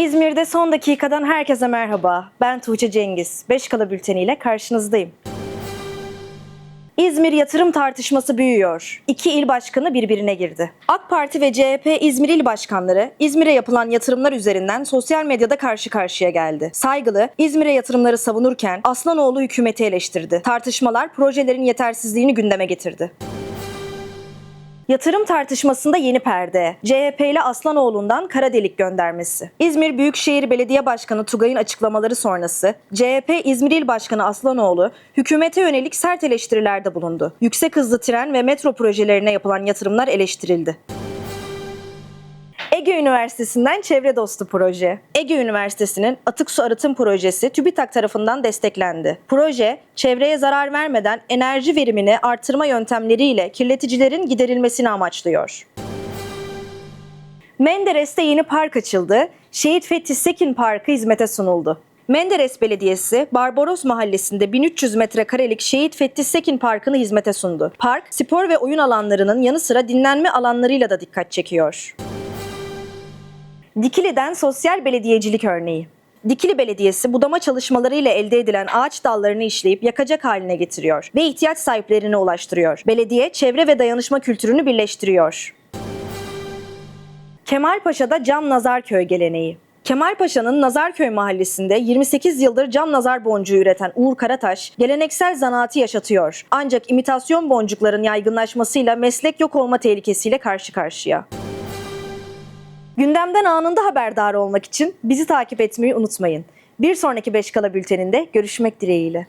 İzmir'de son dakikadan herkese merhaba. Ben Tuğçe Cengiz. 5 kala bülteniyle karşınızdayım. İzmir yatırım tartışması büyüyor. İki il başkanı birbirine girdi. AK Parti ve CHP İzmir il başkanları İzmir'e yapılan yatırımlar üzerinden sosyal medyada karşı karşıya geldi. Saygılı İzmir'e yatırımları savunurken Aslanoğlu hükümeti eleştirdi. Tartışmalar projelerin yetersizliğini gündeme getirdi. Yatırım tartışmasında yeni perde. CHP ile Aslanoğlu'ndan kara delik göndermesi. İzmir Büyükşehir Belediye Başkanı Tugay'ın açıklamaları sonrası CHP İzmir İl Başkanı Aslanoğlu hükümete yönelik sert eleştirilerde bulundu. Yüksek hızlı tren ve metro projelerine yapılan yatırımlar eleştirildi. Ege Üniversitesi'nden Çevre Dostu Proje. Ege Üniversitesi'nin Atık Su Arıtım Projesi TÜBİTAK tarafından desteklendi. Proje, çevreye zarar vermeden enerji verimini artırma yöntemleriyle kirleticilerin giderilmesini amaçlıyor. Menderes'te yeni park açıldı. Şehit Fethi Sekin Parkı hizmete sunuldu. Menderes Belediyesi, Barbaros Mahallesi'nde 1300 metrekarelik Şehit Fethi Sekin Parkı'nı hizmete sundu. Park, spor ve oyun alanlarının yanı sıra dinlenme alanlarıyla da dikkat çekiyor. Dikili'den sosyal belediyecilik örneği. Dikili Belediyesi budama çalışmalarıyla elde edilen ağaç dallarını işleyip yakacak haline getiriyor ve ihtiyaç sahiplerine ulaştırıyor. Belediye çevre ve dayanışma kültürünü birleştiriyor. Kemalpaşa'da cam nazar köy geleneği. Kemalpaşa'nın Nazarköy mahallesinde 28 yıldır cam nazar boncuğu üreten Uğur Karataş, geleneksel zanaatı yaşatıyor. Ancak imitasyon boncukların yaygınlaşmasıyla meslek yok olma tehlikesiyle karşı karşıya. Gündemden anında haberdar olmak için bizi takip etmeyi unutmayın. Bir sonraki Beşkala bülteninde görüşmek dileğiyle.